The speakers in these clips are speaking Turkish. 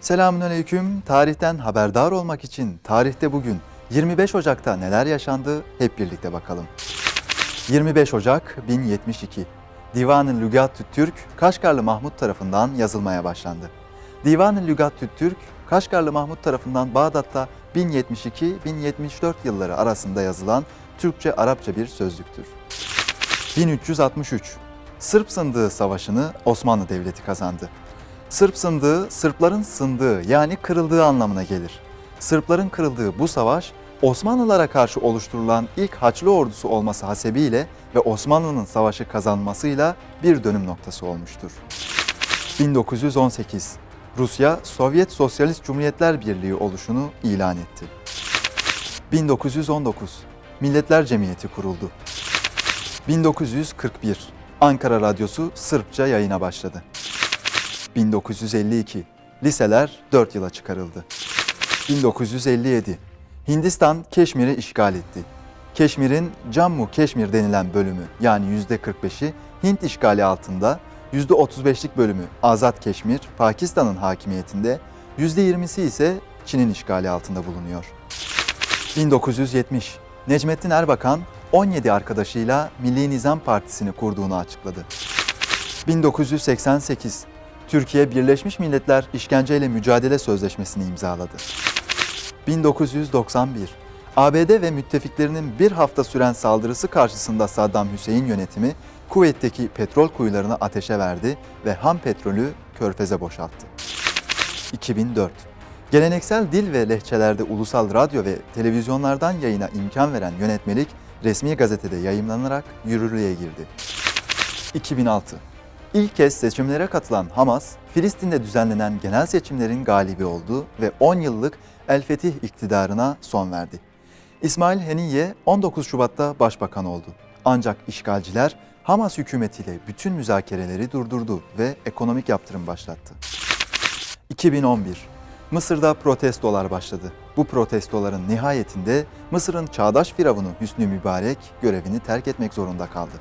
Selamünaleyküm. Tarihten haberdar olmak için tarihte bugün 25 Ocak'ta neler yaşandı hep birlikte bakalım. 25 Ocak 1072. Divan-ı Lügat-ı Türk Kaşgarlı Mahmut tarafından yazılmaya başlandı. Divan-ı Lügat-ı Türk Kaşgarlı Mahmut tarafından Bağdat'ta 1072-1074 yılları arasında yazılan Türkçe-Arapça bir sözlüktür. 1363. Sırp Sındığı Savaşı'nı Osmanlı Devleti kazandı. Sırp sındığı, Sırpların sındığı yani kırıldığı anlamına gelir. Sırpların kırıldığı bu savaş, Osmanlılara karşı oluşturulan ilk Haçlı ordusu olması hasebiyle ve Osmanlı'nın savaşı kazanmasıyla bir dönüm noktası olmuştur. 1918. Rusya, Sovyet Sosyalist Cumhuriyetler Birliği oluşunu ilan etti. 1919. Milletler Cemiyeti kuruldu. 1941. Ankara Radyosu Sırpça yayına başladı. 1952 liseler 4 yıla çıkarıldı. 1957 Hindistan Keşmir'i işgal etti. Keşmir'in Cammu Keşmir denilen bölümü yani %45'i Hint işgali altında, %35'lik bölümü Azat Keşmir Pakistan'ın hakimiyetinde, %20'si ise Çin'in işgali altında bulunuyor. 1970 Necmettin Erbakan 17 arkadaşıyla Milli Nizam Partisi'ni kurduğunu açıkladı. 1988 Türkiye Birleşmiş Milletler İşkenceyle Mücadele Sözleşmesi'ni imzaladı. 1991 ABD ve müttefiklerinin bir hafta süren saldırısı karşısında Saddam Hüseyin yönetimi Kuveyt'teki petrol kuyularını ateşe verdi ve ham petrolü körfeze boşalttı. 2004 Geleneksel dil ve lehçelerde ulusal radyo ve televizyonlardan yayına imkan veren yönetmelik resmi gazetede yayımlanarak yürürlüğe girdi. 2006 İlk kez seçimlere katılan Hamas, Filistin'de düzenlenen genel seçimlerin galibi oldu ve 10 yıllık El Fetih iktidarına son verdi. İsmail Heniye 19 Şubat'ta başbakan oldu. Ancak işgalciler Hamas hükümetiyle bütün müzakereleri durdurdu ve ekonomik yaptırım başlattı. 2011 Mısır'da protestolar başladı. Bu protestoların nihayetinde Mısır'ın çağdaş firavunu Hüsnü Mübarek görevini terk etmek zorunda kaldı.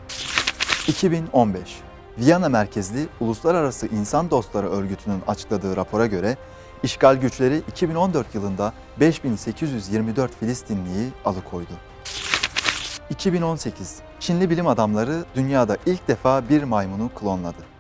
2015 Viyana merkezli Uluslararası İnsan Dostları Örgütü'nün açıkladığı rapora göre işgal güçleri 2014 yılında 5824 Filistinliyi alıkoydu. 2018 Çinli bilim adamları dünyada ilk defa bir maymunu klonladı.